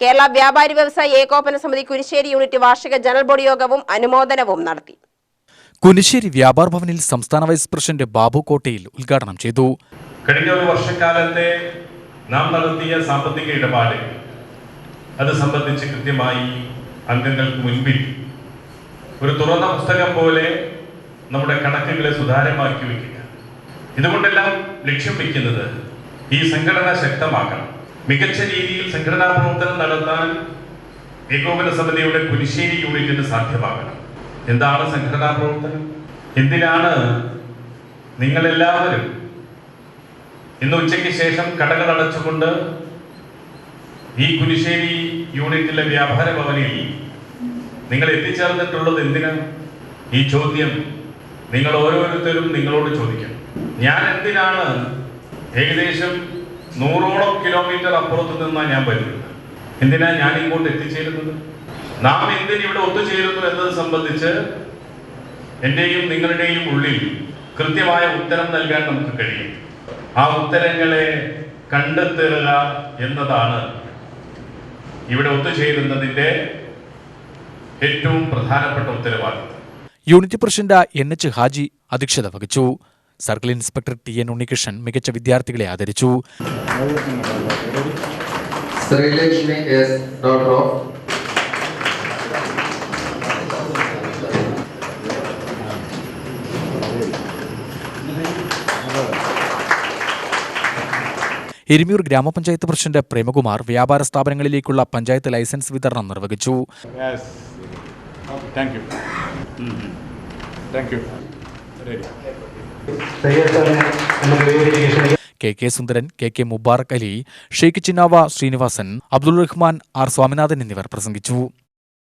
കേരള വ്യാപാരി വ്യവസായി ഏകോപന സമിതി കുരിശ്ശേരി യൂണിറ്റ് വാർഷിക ജനറൽ ബോഡി യോഗവും അനുമോദനവും നടത്തി. കുനിശ്ശേരി വ്യാപാർ ഭവനിൽ സംസ്ഥാന വൈസ് പ്രസിഡന്റ് ബാബു കോട്ടയിൽ ഉദ്ഘാടനം ചെയ്തു. കഴിഞ്ഞ ഒരു വർഷക്കാലത്തെ നാം നടത്തിയ സാമ്പത്തിക ഇടപാട് അത് സംബന്ധിച്ച് കൃത്യമായി അംഗങ്ങൾക്ക് മുൻപിൽ ഒരു തുറന്ന പുസ്തകം പോലെ നമ്മുടെ കണക്കുകളെ സുതാര്യമാക്കി വയ്ക്കുക. ഇതുകൊണ്ടെല്ലാം ലക്ഷ്യം വയ്ക്കുന്നത് ഈ സംഘടന ശക്തമാക്കണം. മികച്ച രീതിയിൽ സംഘടനാ പ്രവർത്തനം നടത്താൻ ഏകോപന സമിതിയുടെ പുലിശ്ശേരി യൂണിറ്റിന് സാധ്യമാകണം. എന്താണ് സംഘടനാ പ്രവർത്തനം എന്തിനാണ് നിങ്ങളെല്ലാവരും ഇന്ന് ഉച്ചയ്ക്ക് ശേഷം കടകൾ അടച്ചുകൊണ്ട് ഈ കുനിശ്ശേരി യൂണിറ്റിലെ വ്യാപാര ഭവനിൽ നിങ്ങൾ എത്തിച്ചേർന്നിട്ടുള്ളത് എന്തിനാണ് ഈ ചോദ്യം നിങ്ങൾ ഓരോരുത്തരും നിങ്ങളോട് ചോദിക്കണം. ഞാൻ എന്തിനാണ് ഏകദേശം നൂറോളം കിലോമീറ്റർ അപ്പുറത്ത് നിന്നാണ് ഞാൻ വരുന്നത്. എന്തിനാ ഞാൻ ഇങ്ങോട്ട് എത്തിച്ചേരുന്നത്? നാം എന്തിന് ഇവിടെ ഒത്തുചേരുന്നു എന്നത് സംബന്ധിച്ച് എന്റെയും നിങ്ങളുടെയും ഉള്ളിൽ കൃത്യമായ ഉത്തരം നൽകാൻ നമുക്ക് കഴിയും. ആ ഉത്തരങ്ങളെ കണ്ടെത്തുക എന്നതാണ് ഇവിടെ ഒത്തുചേരുന്നതിന്റെ ഏറ്റവും പ്രധാനപ്പെട്ട ഉത്തരവാദിത്വം unit president N H Haji അധ്യക്ഷത വഹിച്ചു. Circle inspector T N Unnikrishnan മികച്ച വിദ്യാർത്ഥികളെ ആദരിച്ചു Sreelakshmi S doctor of Erumiyur ഗ്രാമപഞ്ചായത്ത് പ്രസിഡന്റ് പ്രേമകുമാർ വ്യാപാര സ്ഥാപനങ്ങളിലേക്കുള്ള പഞ്ചായത്ത് ലൈസൻസ് വിതരണം നിർവഹിച്ചു Yes. Thank you. Mhm. K K Sundaran K K Mubarak Ali Sheikh Chinnava Srinivasan Abdul Rahman R Swaminathan എന്നിവർ പ്രസംഗിച്ചു.